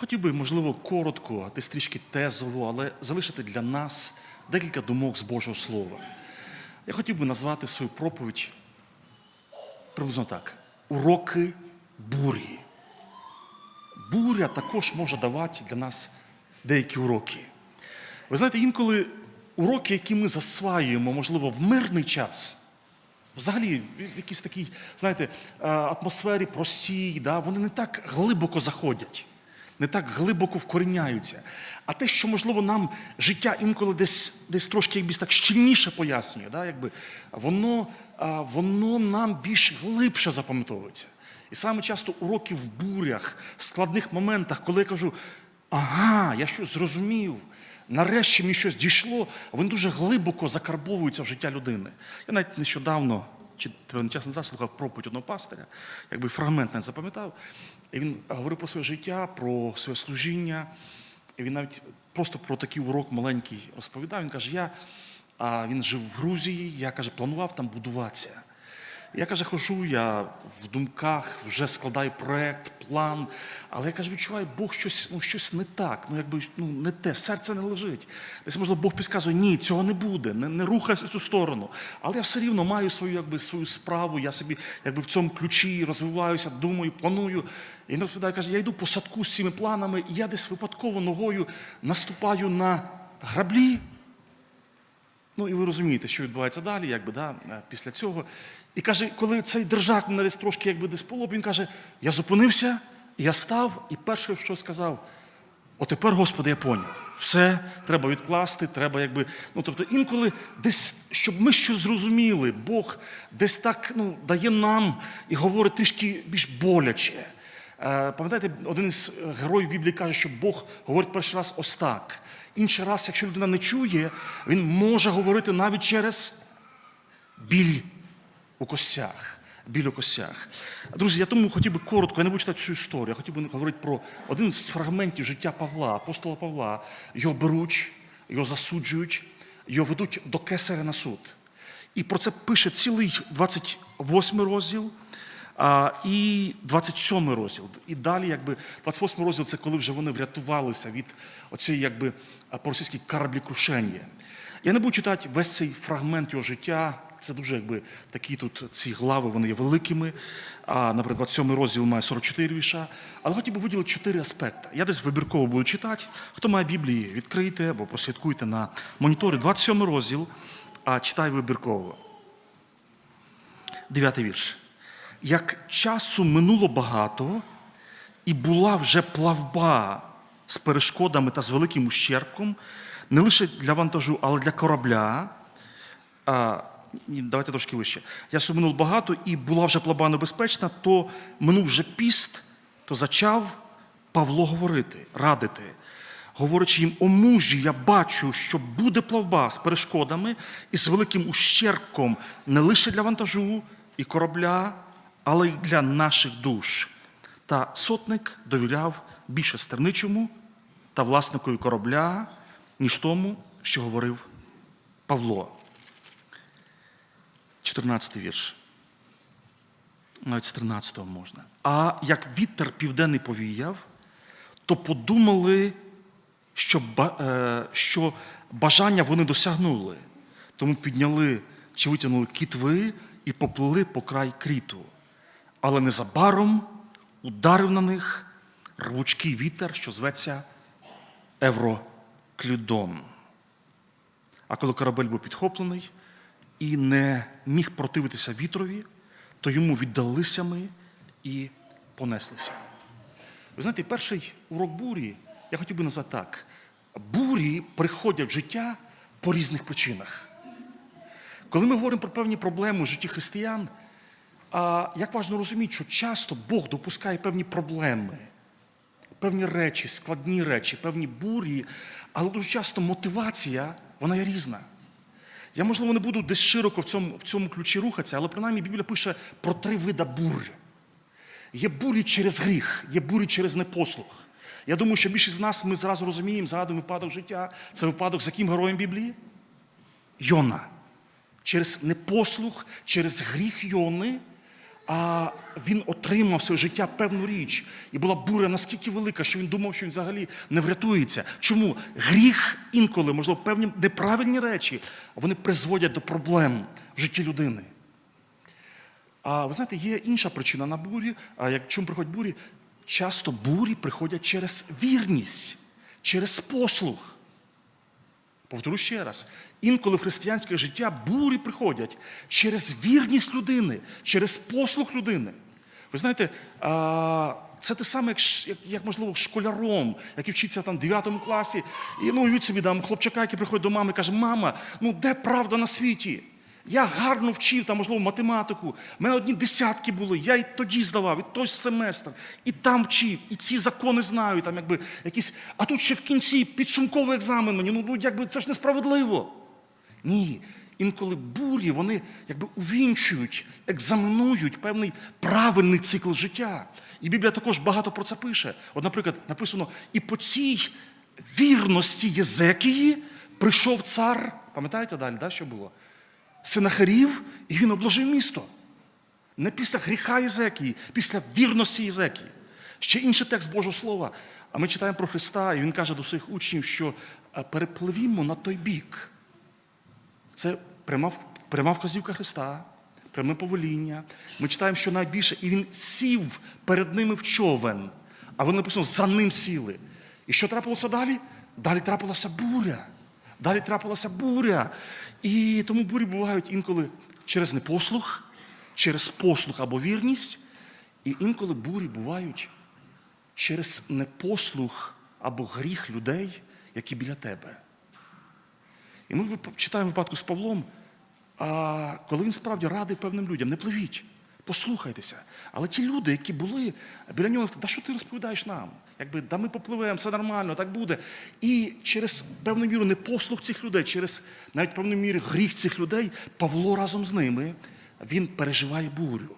Хотів би, можливо, коротко, десь трішки тезово, але залишити для нас декілька думок з Божого Слова. Я хотів би назвати свою проповідь приблизно так: уроки бурі. Буря також може давати для нас деякі уроки. Ви знаєте, інколи уроки, які ми засваюємо, можливо, в мирний час, взагалі в якійсь такій, знаєте, е, атмосфері простій, да, вони не так глибоко заходять, не так глибоко вкоріняються. А те, що, можливо, нам життя інколи десь, десь трошки якби так щільніше пояснює, да, якби, воно, воно нам більш глибше запам'ятовується. І саме часто уроки в бурях, в складних моментах, коли я кажу, ага, я щось зрозумів, нарешті мені щось дійшло, вони дуже глибоко закарбовуються в життя людини. Я навіть нещодавно, чи певний час назад слухав проповідь одного пастиря, якби фрагмент навіть запам'ятав, і він говорив про своє життя, про своє служіння. І він навіть просто про такий урок маленький розповідав. Він каже, я, а він жив в Грузії, я каже, планував там будуватися. Я каже, хожу, я в думках вже складаю проект, план, але я каже, відчуваю, Бог щось, ну, щось не так, ну якби ну, не те, серце не лежить. Десь, можливо, Бог підказує, ні, цього не буде, не, не рухайся в цю сторону. Але я все рівно маю свою, якби, свою справу, я собі якби, в цьому ключі розвиваюся, думаю, планую. І він розповідає, каже, я йду по садку з цими планами, і я десь випадково ногою наступаю на граблі. Ну і ви розумієте, що відбувається далі, якби, да, е, після цього. І каже, коли цей держак мене десь трошки якби десь полоб, він каже, я зупинився, я став, і перше, що сказав, отепер, Господи, я поняв. Все треба відкласти, треба якби. Ну, тобто, інколи десь, щоб ми щось зрозуміли, Бог десь так ну, дає нам і говорить трішки більш боляче. Е, Пам'ятаєте, один із героїв Біблії каже, що Бог говорить перший раз ось так. Інший раз, якщо людина не чує, він може говорити навіть через біль у костях. Біль у костях. Друзі, я тому хотів би коротко, я не буду читати всю історію, я хотів би говорити про один з фрагментів життя Павла, апостола Павла. Його беруть, його засуджують, його ведуть до кесаря на суд. І про це пише цілий 28 розділ. А, і 27 розділ. І далі, якби 28 розділ це коли вже вони врятувалися від оцієї, якби по-російськи кораблікрушення. Я не буду читати весь цей фрагмент його життя. Це дуже якби такі тут ці глави, вони є великими. А, наприклад, 27 розділ має 44 віша. Але хотів би виділити чотири аспекти. Я десь вибірково буду читати. Хто має Біблії, відкрийте або прослідкуйте на моніторі. 27 розділ, а читай вибірково. Дев'ятий вірш. Як часу минуло багато, і була вже плавба з перешкодами та з великим ущербком, не лише для вантажу, але для корабля. А, давайте трошки вище. Часу минуло багато, і була вже плавба небезпечна, то минув вже піст, то зачав Павло говорити, радити. Говорячи їм, о мужі, я бачу, що буде плавба з перешкодами і з великим ущербком не лише для вантажу і корабля, але й для наших душ. Та сотник довіряв більше стерничому та власникові корабля, ніж тому, що говорив Павло. 14 вірш. Навіть з 13 можна. А як вітер південний повіяв, то подумали, що, е, що бажання вони досягнули. Тому підняли чи витягнули кітви і поплили по край кріту. Але незабаром ударив на них рвучкий вітер, що зветься Евроклюдон. А коли корабель був підхоплений і не міг противитися вітрові, то йому віддалися ми і понеслися. Ви знаєте, перший урок бурі я хотів би назвати так: бурі приходять в життя по різних причинах. Коли ми говоримо про певні проблеми в житті християн, як важливо розуміти, що часто Бог допускає певні проблеми, певні речі, складні речі, певні бурі, але дуже часто мотивація вона є різна. Я, можливо, не буду десь широко в цьому, в цьому ключі рухатися, але принаймні Біблія пише про три вида бур. Є бурі через гріх, є бурі через непослух. Я думаю, що більшість з нас ми зразу розуміємо, згадуємо випадок життя. Це випадок з яким героєм Біблії? Йона. Через непослух, через гріх Йони а він отримав своє життя певну річ. І була буря наскільки велика, що він думав, що він взагалі не врятується. Чому? Гріх інколи, можливо, певні неправильні речі, вони призводять до проблем в житті людини. А ви знаєте, є інша причина на бурі. А як чому приходять бурі? Часто бурі приходять через вірність, через послух. Повторю ще раз: інколи в християнське життя бурі приходять через вірність людини, через послух людини. Ви знаєте, це те саме, як, можливо, школяром, який вчиться там в 9 класі, і ну, собі, там, хлопчака, який приходить до мами і каже, мама, ну де правда на світі? Я гарно вчив, там, можливо, математику. У мене одні десятки були. Я і тоді здавав, і той семестр, і там вчив, і ці закони знаю, там якби якісь. А тут ще в кінці підсумковий екзамен мені. Ну, ну якби це ж несправедливо. Ні. Інколи бурі вони якби увінчують, екзаменують певний правильний цикл життя. І Біблія також багато про це пише. От, наприклад, написано: і по цій вірності Єзекії прийшов цар. Пам'ятаєте далі, да, що було? Синахарів, і він обложив місто. Не після гріха Єзекії, після вірності Єзекії. Ще інший текст Божого Слова. А ми читаємо про Христа, і Він каже до своїх учнів, що перепливімо на той бік. Це пряма, пряма вказівка Христа, пряме повеління. Ми читаємо, що найбільше, і він сів перед ними в човен, а вони написано, за ним сіли. І що трапилося далі? Далі трапилася буря. Далі трапилася буря. І тому бурі бувають інколи через непослух, через послух або вірність, і інколи бурі бувають через непослух або гріх людей, які біля тебе. І ми читаємо випадку з Павлом, коли він справді радий певним людям, не пливіть, послухайтеся. Але ті люди, які були біля нього, сказали, да що ти розповідаєш нам? Якби, да ми попливемо, все нормально, так буде. І через певну міру непослух цих людей, через навіть певну міру гріх цих людей, Павло разом з ними, він переживає бурю.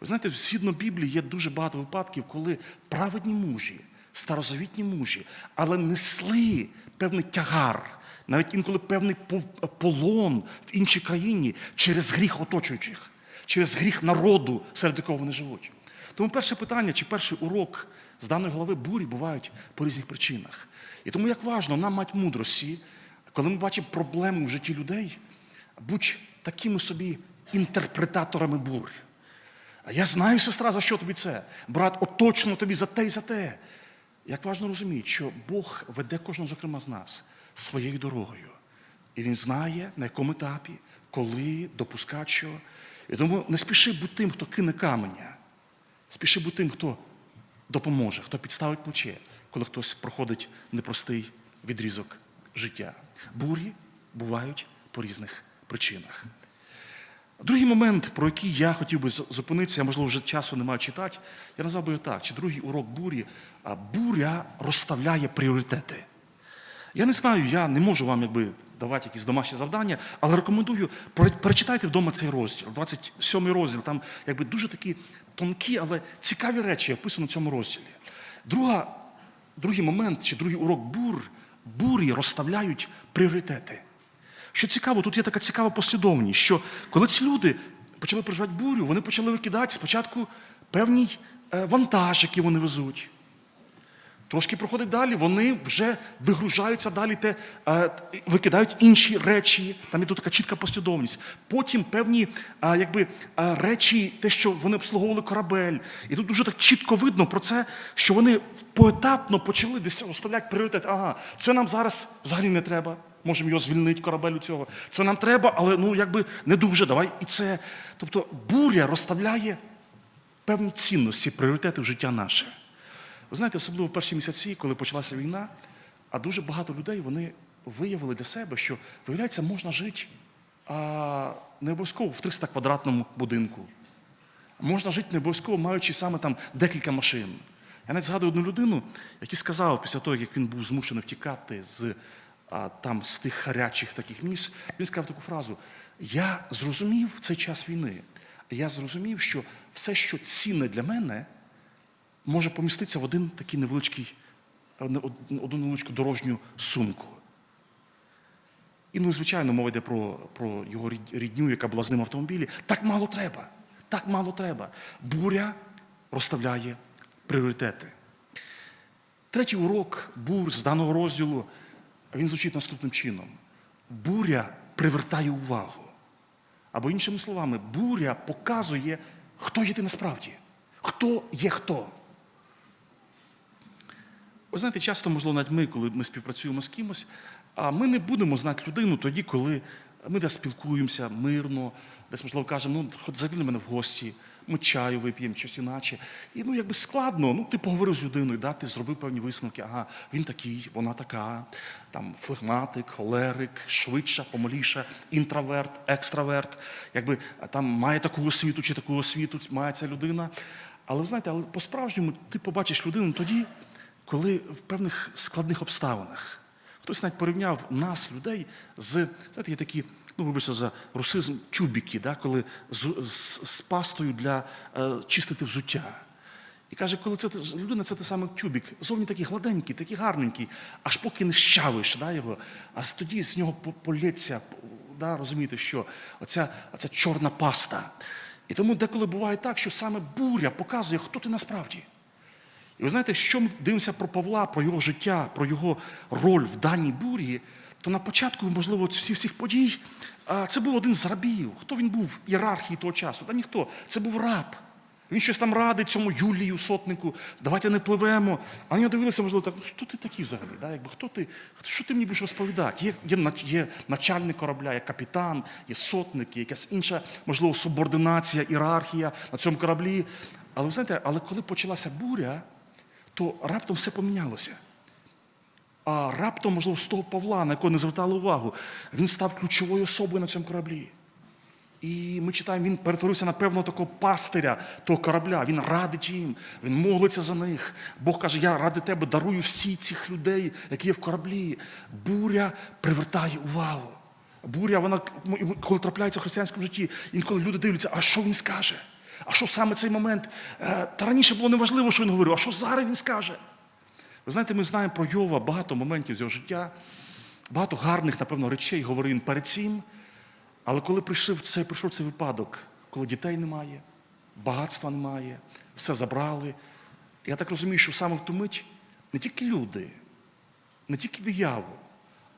Ви знаєте, згідно Біблії є дуже багато випадків, коли праведні мужі, старозавітні мужі, але несли певний тягар, навіть інколи певний полон в іншій країні через гріх оточуючих, через гріх народу, серед якого вони живуть. Тому перше питання чи перший урок з даної глави бурі бувають по різних причинах. І тому як важливо нам мати мудрості, коли ми бачимо проблеми в житті людей, будь такими собі інтерпретаторами бурь. А я знаю, сестра, за що тобі це? Брат, от точно тобі за те і за те. Як важно розуміти, що Бог веде кожного, зокрема, з нас своєю дорогою. І Він знає, на якому етапі, коли, допускати що. І тому не спіши бути тим, хто кине каменя. Спіши бути тим, хто допоможе, хто підставить плече, коли хтось проходить непростий відрізок життя. Бурі бувають по різних причинах. Другий момент, про який я хотів би зупинитися, я, можливо, вже часу не маю читати, я назвав би його так, чи другий урок бурі, а буря розставляє пріоритети. Я не знаю, я не можу вам якби, давати якісь домашні завдання, але рекомендую, перечитайте вдома цей розділ, 27 розділ, там якби дуже такі тонкі, але цікаві речі описано в цьому розділі. Друга, другий момент, чи другий урок бур, бурі розставляють пріоритети. Що цікаво, тут є така цікава послідовність, що коли ці люди почали переживати бурю, вони почали викидати спочатку певний е, вантаж, який вони везуть. Трошки проходить далі, вони вже вигружаються далі, те, е, викидають інші речі. Там є тут така чітка послідовність. Потім певні е, якби, е, речі, те, що вони обслуговували корабель. І тут дуже так чітко видно про це, що вони поетапно почали десь розставляти пріоритет. Ага, це нам зараз взагалі не треба. Можемо його звільнити корабель у цього. Це нам треба, але ну якби не дуже. Давай і це. Тобто буря розставляє певні цінності, пріоритети в життя наше. Ви знаєте, особливо в перші місяці, коли почалася війна, а дуже багато людей вони виявили для себе, що, виявляється, можна жити а, не обов'язково в 300 квадратному будинку. Можна жити не обов'язково, маючи саме там декілька машин. Я навіть згадую одну людину, який сказав після того, як він був змушений втікати з, а, там, з тих гарячих таких місць, він сказав таку фразу: Я зрозумів цей час війни, я зрозумів, що все, що цінне для мене, може поміститися в один такий невеличкий, одну невеличку дорожню сумку. І, ну, звичайно, мова йде про, про його рідню, яка була з ним в автомобілі. Так мало треба. Так мало треба. Буря розставляє пріоритети. Третій урок бур з даного розділу він звучить наступним чином: буря привертає увагу. Або іншими словами, буря показує, хто є ти насправді, хто є хто. Ви знаєте, часто, можливо, навіть ми, коли ми співпрацюємо з кимось, а ми не будемо знати людину тоді, коли ми десь спілкуємося мирно, десь, можливо, кажемо, ну, хоч зайди до мене в гості, ми чаю вип'ємо, щось іначе. І ну, якби складно, ну, ти поговорив з людиною, да, ти зробив певні висновки, ага, він такий, вона така, там, флегматик, холерик, швидша, помаліша, інтроверт, екстраверт, якби там має таку освіту чи таку освіту має ця людина. Але ви знаєте, але по-справжньому ти побачиш людину тоді, коли в певних складних обставинах. Хтось навіть порівняв нас, людей, з, знаєте, є такі, ну, вибачте за русизм, тюбіки, да, коли з, з, з пастою для е, чистити взуття. І каже, коли це людина, це той самий тюбік, зовні такий гладенький, такий гарненький, аж поки не щавиш да, його, а тоді з нього по- полється, да, розумієте, що оця, оця чорна паста. І тому деколи буває так, що саме буря показує, хто ти насправді. І ви знаєте, що ми дивимося про Павла, про його життя, про його роль в даній бурі, то на початку, можливо, всіх всіх подій це був один з рабів. Хто він був в ієрархії того часу? Та ніхто. Це був раб. Він щось там радить цьому Юлію сотнику, давайте не пливемо. А на нього дивилися, можливо, так, «Ну, хто ти такий взагалі? Да? Якби, хто ти, що ти мені будеш розповідати? Є, є, є начальник корабля, є капітан, є сотник, є якась інша, можливо, субординація, ієрархія на цьому кораблі. Але ви знаєте, але коли почалася буря, то раптом все помінялося. А раптом, можливо, з того Павла, на якого не звертали увагу, він став ключовою особою на цьому кораблі. І ми читаємо, він перетворився на певного такого пастиря того корабля. Він радить їм, він молиться за них. Бог каже: Я ради тебе дарую всі цих людей, які є в кораблі. Буря привертає увагу. Буря, вона коли трапляється в християнському житті, інколи люди дивляться, а що він скаже? А що саме цей момент? Е, Та раніше було неважливо, що він говорив, а що зараз він скаже? Ви знаєте, ми знаємо про Йова багато моментів з його життя, багато гарних, напевно, речей говорив він перед цим. Але коли прийшов цей, прийшов цей випадок, коли дітей немає, багатства немає, все забрали, я так розумію, що саме в ту мить не тільки люди, не тільки диявол,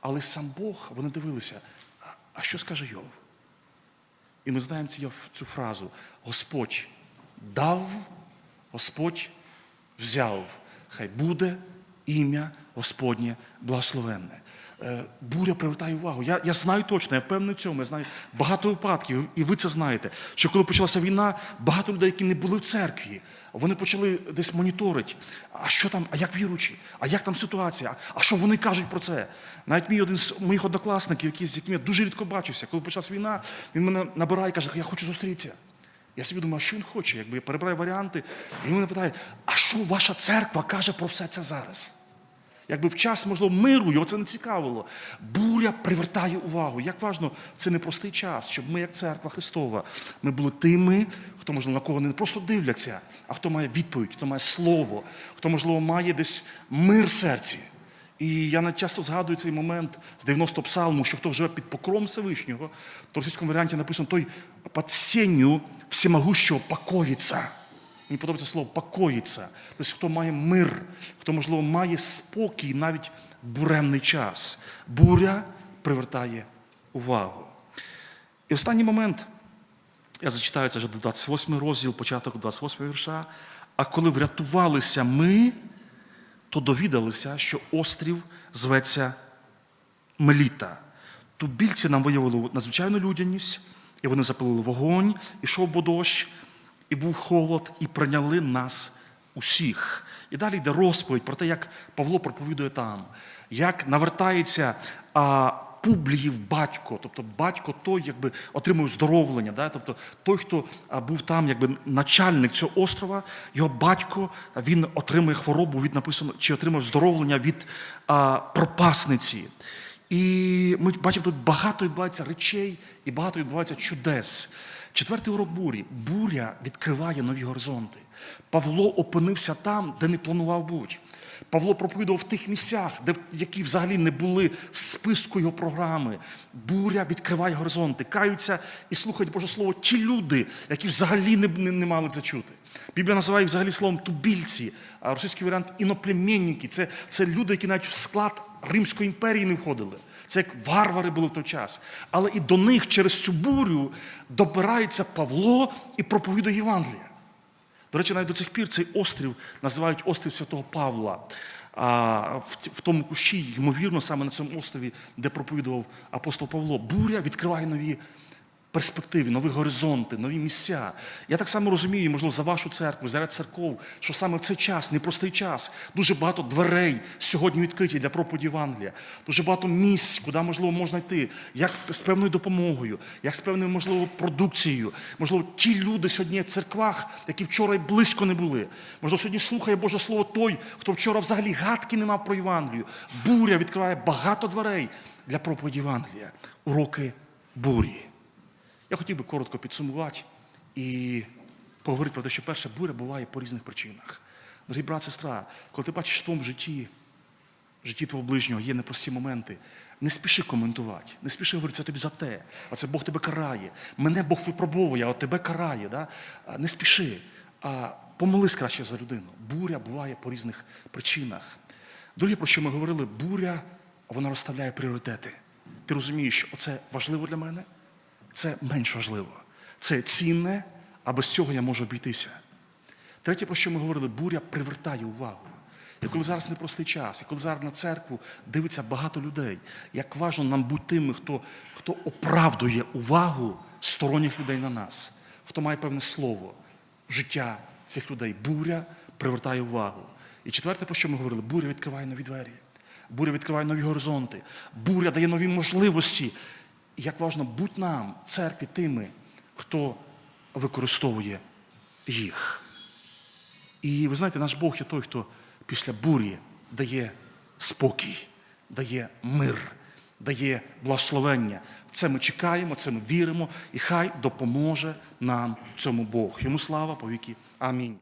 але сам Бог, вони дивилися, а що скаже Йов? І ми знаємо цю, фразу: Господь дав, Господь взяв. Хай буде ім'я Господнє благословенне. Е, Буря привертає увагу. Я, я знаю точно, я впевнений в цьому. Я знаю багато випадків, і ви це знаєте. Що коли почалася війна, багато людей, які не були в церкві, вони почали десь моніторити. А що там, а як віруючі? А як там ситуація? А що вони кажуть про це? Навіть мій один з моїх однокласників, який, з яким я дуже рідко бачився, коли почалася війна, він мене набирає і каже, я хочу зустрітися. Я собі думаю, а що він хоче? Якби я перебираю варіанти, і він мене питає, а що ваша церква каже про все це зараз? Якби в час, можливо, миру його це не цікавило. Буря привертає увагу. Як важно, це непростий час, щоб ми, як церква Христова, ми були тими, хто, можливо, на кого не просто дивляться, а хто має відповідь, хто має слово, хто, можливо, має десь мир в серці. І я часто згадую цей момент з 90 псалму, що хто живе під покром Всевишнього, то в російському варіанті написано той під сенью всемогущого покоїться. Мені подобається слово покоїться. Тобто, хто має мир, хто, можливо, має спокій навіть в буремний час. Буря привертає увагу. І останній момент, я зачитаю це вже до 28 розділ, початок 28 вірша. А коли врятувалися ми, то довідалися, що острів зветься Меліта. Тубільці нам виявили надзвичайну людяність, і вони запалили вогонь, ішов бо дощ, і був холод, і прийняли нас усіх. І далі йде розповідь про те, як Павло проповідує там, як навертається а, Публіїв батько, тобто батько той, якби отримує здоровлення, да? тобто той, хто був там, якби начальник цього острова, його батько він отримує хворобу від написано, чи отримав здоровлення від а, пропасниці. І ми бачимо, тут багато відбувається речей і багато відбувається чудес. Четвертий урок бурі. Буря відкриває нові горизонти. Павло опинився там, де не планував бути. Павло проповідував в тих місцях, де, які взагалі не були в списку його програми. Буря відкриває горизонти, каються і слухають Боже Слово ті люди, які взагалі не, не, не мали це чути. Біблія називає взагалі словом тубільці, а російський варіант іноплемінники. Це, це люди, які навіть в склад Римської імперії не входили. Це як варвари були в той час. Але і до них через цю бурю добирається Павло і проповідує Євангелія. До речі, навіть до цих пір цей острів називають острів Святого Павла. А в, тому кущі, ймовірно, саме на цьому острові, де проповідував апостол Павло, буря відкриває нові перспективи, нові горизонти, нові місця. Я так само розумію, можливо, за вашу церкву, за ряд церков, що саме в цей час, непростий час, дуже багато дверей сьогодні відкриті для проповіді Євангелія, дуже багато місць, куди можливо можна йти, як з певною допомогою, як з певною, можливо, продукцією. Можливо, ті люди сьогодні в церквах, які вчора й близько не були. Можливо, сьогодні слухає Боже Слово той, хто вчора взагалі гадки не мав про Євангелію. Буря відкриває багато дверей для проповіді Євангелія. Уроки бурі. Я хотів би коротко підсумувати і поговорити про те, що перша буря буває по різних причинах. Дорогі брат, сестра, коли ти бачиш в тому житті, в житті твого ближнього є непрості моменти, не спіши коментувати, не спіши говорити, це тобі за те, а це Бог тебе карає. Мене Бог випробовує, а тебе карає. Да? Не спіши, а помолись краще за людину. Буря буває по різних причинах. Друге, про що ми говорили, буря, вона розставляє пріоритети. Ти розумієш, що оце важливо для мене, це менш важливо. Це цінне, а без цього я можу обійтися. Третє, про що ми говорили, буря привертає увагу. І коли зараз непростий час, і коли зараз на церкву дивиться багато людей, як важливо нам бути тими, хто, хто оправдує увагу сторонніх людей на нас, хто має певне слово життя цих людей. Буря привертає увагу. І четверте, про що ми говорили, буря відкриває нові двері, буря відкриває нові горизонти, буря дає нові можливості. І як важливо, будь нам, церкві, тими, хто використовує їх. І ви знаєте, наш Бог є той, хто після бурі дає спокій, дає мир, дає благословення. Це ми чекаємо, це ми віримо, і хай допоможе нам цьому Бог. Йому слава по віки. Амінь.